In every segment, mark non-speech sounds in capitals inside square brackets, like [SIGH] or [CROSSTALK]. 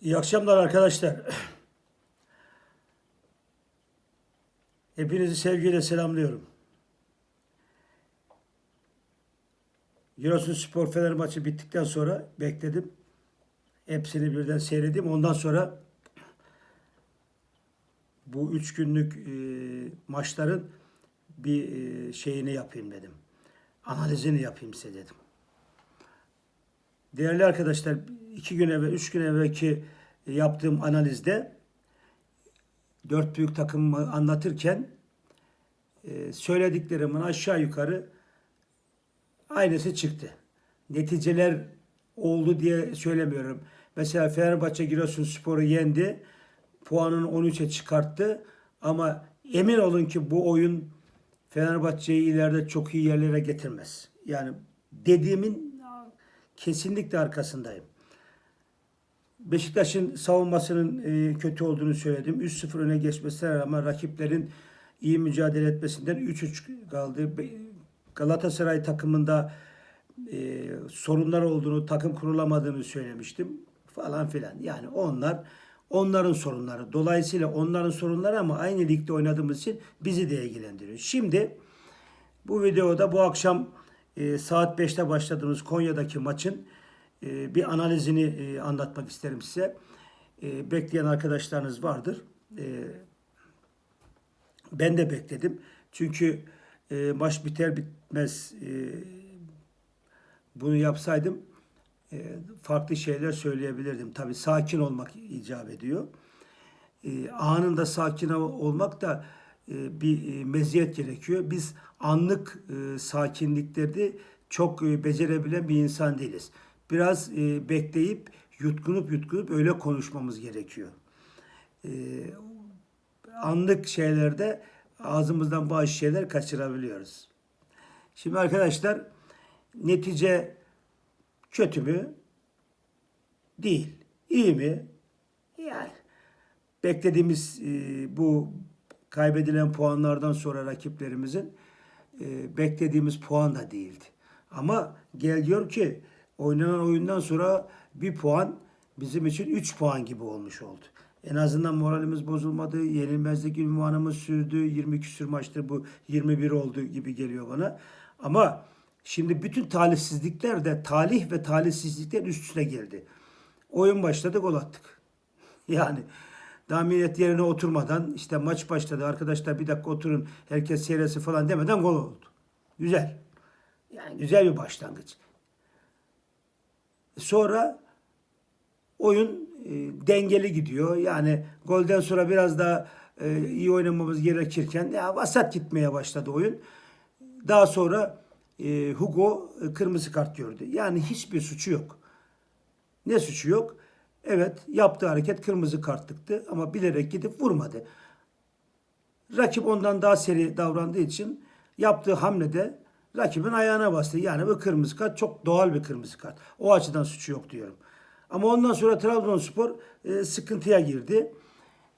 İyi akşamlar arkadaşlar. Hepinizi sevgiyle selamlıyorum. Giresun Spor Fener maçı bittikten sonra bekledim. Hepsini birden seyredim. Ondan sonra bu üç günlük e, maçların bir e, şeyini yapayım dedim. Analizini yapayım size dedim. Değerli arkadaşlar, iki gün evvel, üç gün evvelki yaptığım analizde dört büyük takımı anlatırken e, söylediklerimin aşağı yukarı aynısı çıktı. Neticeler oldu diye söylemiyorum. Mesela Fenerbahçe Giresunspor'u yendi. Puanını 13'e çıkarttı. Ama emin olun ki bu oyun Fenerbahçe'yi ileride çok iyi yerlere getirmez. Yani dediğimin kesinlikle arkasındayım. Beşiktaş'ın savunmasının e, kötü olduğunu söyledim. 3-0 öne geçmesine rağmen rakiplerin iyi mücadele etmesinden 3-3 kaldı. Galatasaray takımında e, sorunlar olduğunu, takım kurulamadığını söylemiştim falan filan. Yani onlar onların sorunları. Dolayısıyla onların sorunları ama aynı ligde oynadığımız için bizi de ilgilendiriyor. Şimdi bu videoda bu akşam e, saat 5'te başladığımız Konya'daki maçın e, bir analizini e, anlatmak isterim size. E, bekleyen arkadaşlarınız vardır. E, ben de bekledim. Çünkü e, maç biter bitmez e, bunu yapsaydım e, farklı şeyler söyleyebilirdim. Tabii sakin olmak icap ediyor. E, anında sakin olmak da e, bir e, meziyet gerekiyor. Biz anlık e, sakinliklerde çok e, becerebilen bir insan değiliz. Biraz e, bekleyip yutkunup yutkunup öyle konuşmamız gerekiyor. E, anlık şeylerde ağzımızdan bazı şeyler kaçırabiliyoruz. Şimdi arkadaşlar netice kötü mü? Değil. İyi mi? Yani beklediğimiz e, bu kaybedilen puanlardan sonra rakiplerimizin e, beklediğimiz puan da değildi. Ama gel diyor ki oynanan oyundan sonra bir puan bizim için 3 puan gibi olmuş oldu. En azından moralimiz bozulmadı. Yenilmezlik ünvanımız sürdü. 20 küsür maçtır bu 21 oldu gibi geliyor bana. Ama şimdi bütün talihsizlikler de talih ve talihsizlikler üst üste geldi. Oyun başladı gol attık. [LAUGHS] Yani daha millet yerine oturmadan işte maç başladı arkadaşlar bir dakika oturun herkes seyresi falan demeden gol oldu. Güzel. Yani güzel bir başlangıç. Sonra oyun e, dengeli gidiyor. Yani golden sonra biraz daha e, iyi oynamamız gerekirken ya vasat gitmeye başladı oyun. Daha sonra e, Hugo e, kırmızı kart gördü. Yani hiçbir suçu yok. Ne suçu yok? Evet yaptığı hareket kırmızı kartlıktı ama bilerek gidip vurmadı. Rakip ondan daha seri davrandığı için yaptığı hamlede rakibin ayağına bastı. Yani bu kırmızı kart çok doğal bir kırmızı kart. O açıdan suçu yok diyorum. Ama ondan sonra Trabzonspor e, sıkıntıya girdi.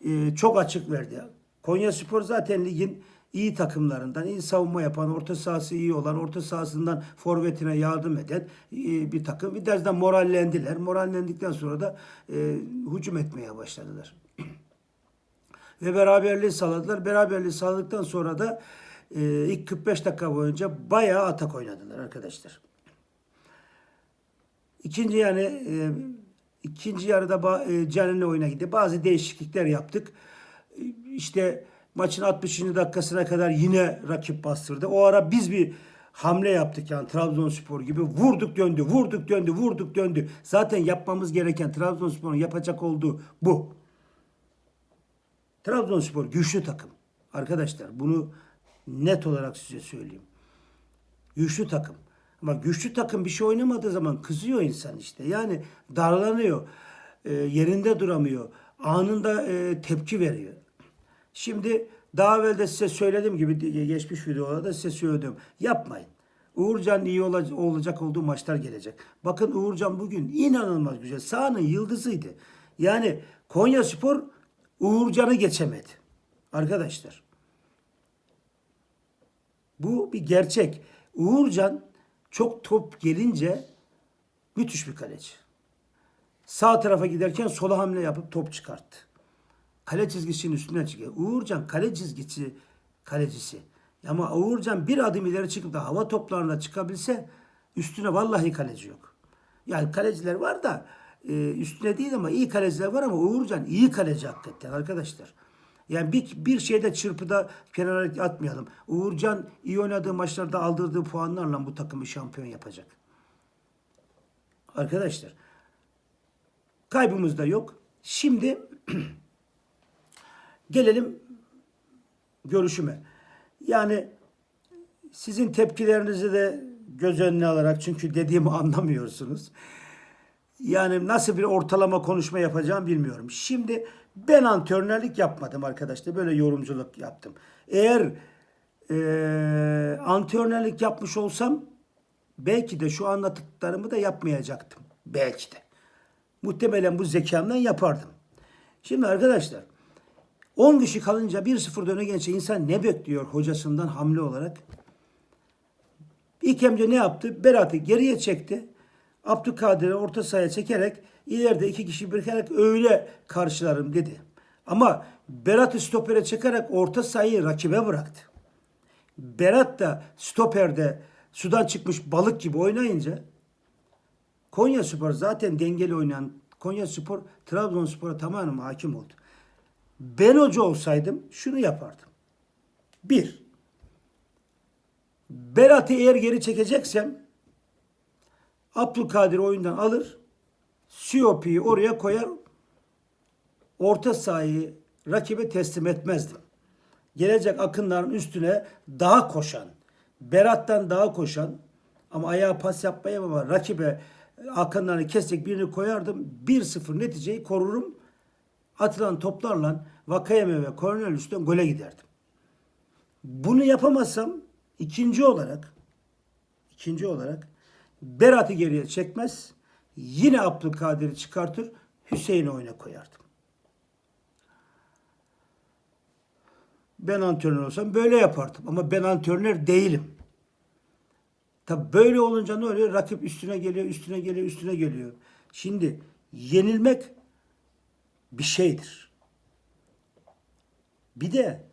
E, çok açık verdi. Konya Spor zaten ligin iyi takımlarından, iyi savunma yapan, orta sahası iyi olan, orta sahasından forvetine yardım eden e, bir takım. Bir derzden morallendiler. Morallendikten sonra da e, hücum etmeye başladılar. [CLEARS THROAT] Ve beraberliği sağladılar. Beraberliği sağladıktan sonra da e, ilk 45 dakika boyunca bayağı atak oynadılar arkadaşlar. İkinci yani e, ikinci yarıda e, Caner'le oyuna gitti. Bazı değişiklikler yaptık. İşte maçın 60. dakikasına kadar yine rakip bastırdı. O ara biz bir hamle yaptık yani Trabzonspor gibi. Vurduk döndü, vurduk döndü, vurduk döndü. Zaten yapmamız gereken Trabzonspor'un yapacak olduğu bu. Trabzonspor güçlü takım. Arkadaşlar bunu net olarak size söyleyeyim. Güçlü takım. Ama güçlü takım bir şey oynamadığı zaman kızıyor insan işte. Yani darlanıyor. E, yerinde duramıyor. Anında e, tepki veriyor. Şimdi daha evvel de size söylediğim gibi geçmiş videolarda size söyledim. Yapmayın. Uğurcan iyi olacak, olduğu maçlar gelecek. Bakın Uğurcan bugün inanılmaz güzel. Sahanın yıldızıydı. Yani Konya Spor Uğurcan'ı geçemedi. Arkadaşlar. Bu bir gerçek. Uğurcan çok top gelince müthiş bir kaleci. Sağ tarafa giderken sola hamle yapıp top çıkarttı. Kale çizgisinin üstüne çıkıyor. Uğurcan kale çizgisi kalecisi. Ama Uğurcan bir adım ileri çıkıp da hava toplarına çıkabilse üstüne vallahi kaleci yok. Yani kaleciler var da e, üstüne değil ama iyi kaleciler var ama Uğurcan iyi kaleci hakikaten arkadaşlar. Yani bir, bir şeyde çırpıda kenara atmayalım. Uğurcan iyi oynadığı maçlarda aldırdığı puanlarla bu takımı şampiyon yapacak. Arkadaşlar kaybımız da yok. Şimdi [CLEARS THROAT] gelelim görüşüme. Yani sizin tepkilerinizi de göz önüne alarak çünkü dediğimi [LAUGHS] anlamıyorsunuz. Yani nasıl bir ortalama konuşma yapacağım bilmiyorum. Şimdi ben antrenörlük yapmadım arkadaşlar. Böyle yorumculuk yaptım. Eğer eee antrenörlük yapmış olsam belki de şu anlattıklarımı da yapmayacaktım. Belki de. Muhtemelen bu zekamdan yapardım. Şimdi arkadaşlar 10 kişi kalınca 1-0 öne geçince insan ne bekliyor hocasından hamle olarak? İlk emre ne yaptı? Berat'ı geriye çekti. Abdülkadir'i orta sahaya çekerek ileride iki kişi birleşerek öyle karşılarım dedi. Ama Berat'ı stopere çekerek orta sahayı rakibe bıraktı. Berat da stoperde sudan çıkmış balık gibi oynayınca Konya Spor zaten dengeli oynayan Konya Spor Trabzonspor'a tamamen hakim oldu. Ben hoca olsaydım şunu yapardım. Bir, Berat'ı eğer geri çekeceksem Abdülkadir oyundan alır. Siyopi'yi oraya koyar. Orta sahayı rakibe teslim etmezdim. Gelecek akınların üstüne daha koşan, Berat'tan daha koşan ama ayağa pas yapmaya ama rakibe akınlarını kesecek birini koyardım. 1-0 neticeyi korurum. Atılan toplarla Vakayeme ve Cornelius'tan gole giderdim. Bunu yapamazsam ikinci olarak ikinci olarak Berat'ı geriye çekmez. Yine Abdülkadir'i çıkartır. Hüseyin'i oyuna koyardım. Ben antrenör olsam böyle yapardım. Ama ben antrenör değilim. Tabi böyle olunca ne oluyor? Rakip üstüne geliyor, üstüne geliyor, üstüne geliyor. Şimdi yenilmek bir şeydir. Bir de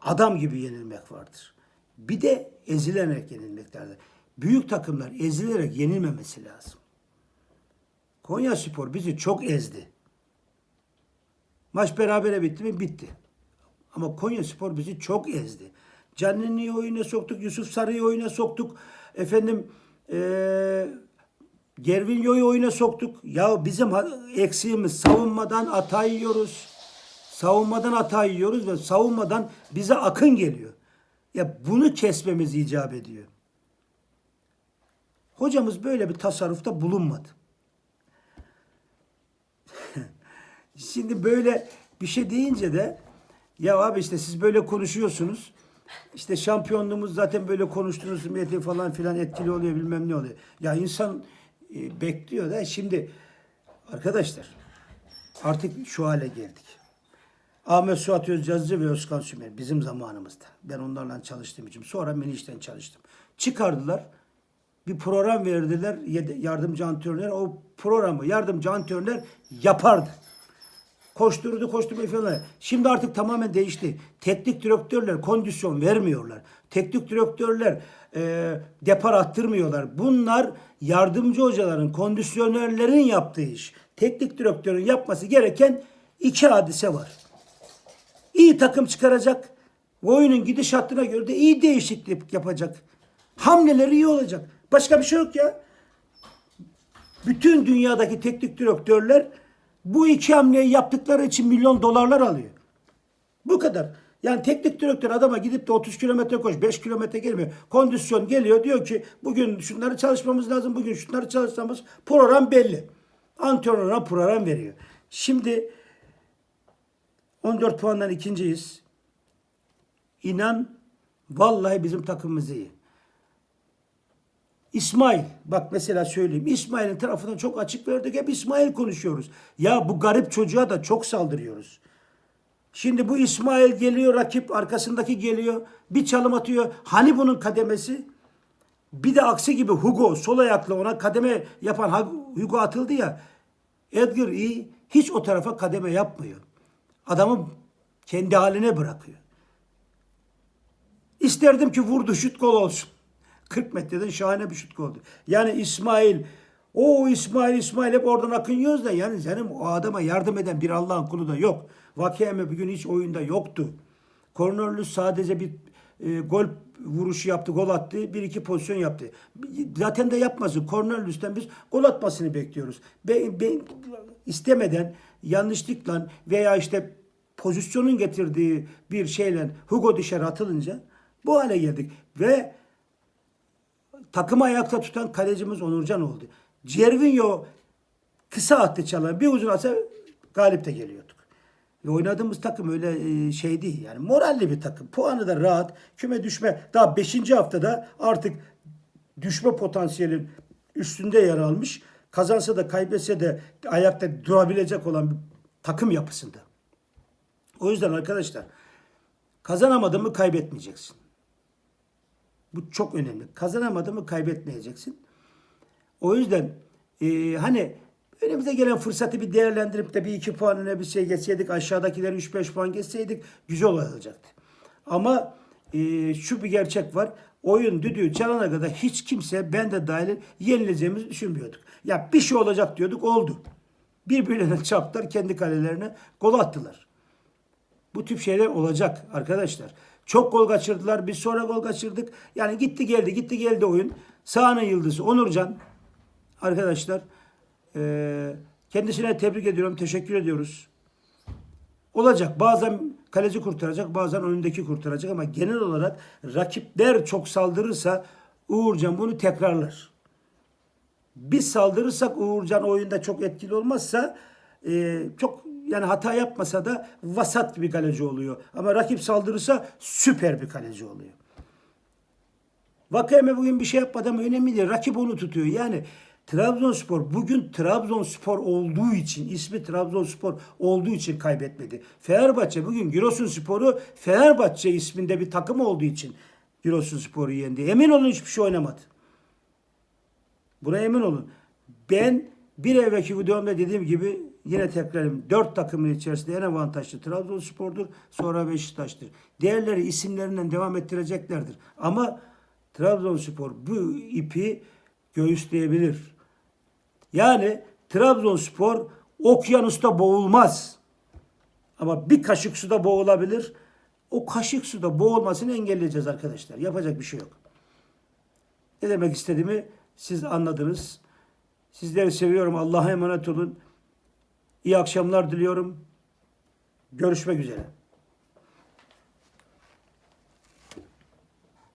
adam gibi yenilmek vardır. Bir de ezilerek yenilmek vardır. Büyük takımlar ezilerek yenilmemesi lazım. Konya Spor bizi çok ezdi. Maç berabere bitti mi? Bitti. Ama Konya Spor bizi çok ezdi. Canini'yi oyuna soktuk, Yusuf Sarı'yı oyuna soktuk. Efendim eee Gervinho'yu oyuna soktuk. Ya bizim eksiğimiz savunmadan hata yiyoruz. Savunmadan hata yiyoruz ve savunmadan bize akın geliyor. Ya bunu kesmemiz icap ediyor. Hocamız böyle bir tasarrufta bulunmadı. [LAUGHS] Şimdi böyle bir şey deyince de ya abi işte siz böyle konuşuyorsunuz. İşte şampiyonluğumuz zaten böyle konuştuğunuz medya falan filan etkili oluyor bilmem ne oluyor. Ya insan e, bekliyor da şimdi arkadaşlar artık şu hale geldik. Ahmet Suat Özcazcı ve Özkan Sümer bizim zamanımızda. Ben onlarla çalıştığım için. Sonra Meniş'ten çalıştım. Çıkardılar. Bir program verdiler yardımcı antrenörler. O programı yardımcı antrenörler yapardı. Koşturdu koşturmayı falan. Şimdi artık tamamen değişti. Teknik direktörler kondisyon vermiyorlar. Teknik direktörler e, depar attırmıyorlar. Bunlar yardımcı hocaların, kondisyonerlerin yaptığı iş. Teknik direktörün yapması gereken iki hadise var. İyi takım çıkaracak. Oyunun gidişatına göre de iyi değişiklik yapacak. Hamleleri iyi olacak. Başka bir şey yok ya. Bütün dünyadaki teknik direktörler bu iki hamleyi yaptıkları için milyon dolarlar alıyor. Bu kadar. Yani teknik direktör adama gidip de 30 kilometre koş, 5 kilometre gelmiyor. Kondisyon geliyor diyor ki bugün şunları çalışmamız lazım, bugün şunları çalışmamız program belli. Antrenörüne program veriyor. Şimdi 14 puandan ikinciyiz. İnan vallahi bizim takımımız iyi. İsmail bak mesela söyleyeyim. İsmail'in tarafından çok açık verdik. Hep İsmail konuşuyoruz. Ya bu garip çocuğa da çok saldırıyoruz. Şimdi bu İsmail geliyor rakip arkasındaki geliyor. Bir çalım atıyor. Hani bunun kademesi? Bir de aksi gibi Hugo sol ayakla ona kademe yapan Hugo atıldı ya. Edgar iyi hiç o tarafa kademe yapmıyor. Adamı kendi haline bırakıyor. İsterdim ki vurdu şut gol olsun. 40 metreden şahane bir şut goldu. Yani İsmail o İsmail İsmail hep oradan akın yiyoruz da yani senin o adama yardım eden bir Allah'ın kulu da yok. Vakiyeme bugün hiç oyunda yoktu. Cornelius sadece bir e, gol vuruşu yaptı, gol attı, bir iki pozisyon yaptı. Zaten de yapmasın. Cornelius'tan biz gol atmasını bekliyoruz. Ben, ben istemeden, yanlışlıkla veya işte pozisyonun getirdiği bir şeyle Hugo dışarı atılınca bu hale geldik. Ve takımı ayakta tutan kalecimiz Onurcan oldu. Cervinho kısa attı çalan bir uzun atsa galip de geliyorduk. Ve oynadığımız takım öyle e, şey değil. Yani moralli bir takım. Puanı da rahat. Küme düşme. Daha 5. haftada artık düşme potansiyelin üstünde yer almış. Kazansa da kaybetse de ayakta durabilecek olan bir takım yapısında. O yüzden arkadaşlar kazanamadın mı kaybetmeyeceksin. Bu çok önemli. Kazanamadın mı kaybetmeyeceksin. O yüzden e, hani önümüze gelen fırsatı bir değerlendirip de bir iki puanına bir şey geçseydik aşağıdakileri 3-5 puan geçseydik güzel olacaktı. Ama e, şu bir gerçek var. Oyun düdüğü çalana kadar hiç kimse ben de dahil yenileceğimizi düşünmüyorduk. Ya bir şey olacak diyorduk oldu. Birbirlerine [LAUGHS] çarptılar kendi kalelerine gol attılar. Bu tip şeyler olacak arkadaşlar. Çok gol kaçırdılar. Biz sonra gol kaçırdık. Yani gitti geldi gitti geldi oyun. Sahanın yıldızı Onurcan arkadaşlar eee, kendisine tebrik ediyorum. Teşekkür ediyoruz. Olacak. Bazen kaleci kurtaracak, bazen önündeki kurtaracak ama genel olarak rakipler çok saldırırsa Uğurcan bunu tekrarlar. Biz saldırırsak Uğurcan oyunda çok etkili olmazsa e, çok yani hata yapmasa da vasat bir kaleci oluyor. Ama rakip saldırırsa süper bir kaleci oluyor. Vakayeme bugün bir şey yapmadı ama önemli değil. Rakip onu tutuyor. Yani Trabzonspor bugün Trabzonspor olduğu için, ismi Trabzonspor olduğu için kaybetmedi. Fenerbahçe bugün Giresunspor'u Fenerbahçe isminde bir takım olduğu için Giresunspor'u yendi. Emin olun hiçbir şey oynamadı. Buna emin olun. Ben bir evvelki videomda dediğim gibi yine tekrarım. Dört takımın içerisinde en avantajlı Trabzonspor'dur. Sonra Beşiktaş'tır. Diğerleri isimlerinden devam ettireceklerdir. Ama Trabzonspor bu ipi göğüsleyebilir. Yani Trabzonspor okyanusta boğulmaz. Ama bir kaşık suda boğulabilir. O kaşık suda boğulmasını engelleyeceğiz arkadaşlar. Yapacak bir şey yok. Ne demek istediğimi siz anladınız. Sizleri seviyorum. Allah'a emanet olun. İyi akşamlar diliyorum. Görüşmek üzere.